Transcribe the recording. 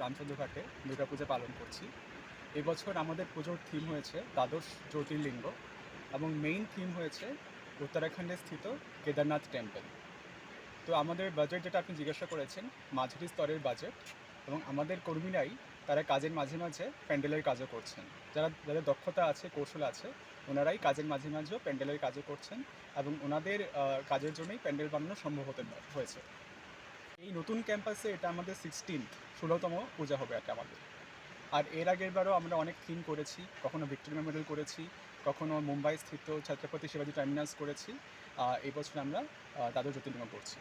রামচন্দ্রঘাটে দুর্গাপূজা পালন করছি। এবছর আমাদের পুজোর থিম হয়েছে দ্বাদশ জ্যোতির্লিঙ্গ এবং মেইন থিম হয়েছে উত্তরাখণ্ডে স্থিত কেদারনাথ টেম্পল তো আমাদের বাজেট যেটা আপনি জিজ্ঞাসা করেছেন, মাঝারি স্তরের বাজেট এবং আমাদের কর্মীরাই তারা কাজের মাঝে মাঝে প্যান্ডেলের কাজও করছেন। যারা, যাদের দক্ষতা আছে, কৌশল আছে, ওনারাই কাজের মাঝে মাঝেও প্যান্ডেলের কাজও করছেন এবং ওনাদের কাজের জন্যই প্যান্ডেল বানানো সম্ভব হতে, হয়েছে। এই নতুন ক্যাম্পাসে এটা আমাদের সিক্সটিন্থ ষোলোতম পূজা হবে এটা আমাদের। আর এর আগের বারও আমরা অনেক থিম করেছি, কখনো ভিক্টোরিয়া মেমোরিয়াল করেছি, কখনো মুম্বাই স্থিত ছাত্রপতি শিবাজি টার্মিনাস করেছি এবছর আমরা দাদু জ্যোতির্লিঙ্গ করছি।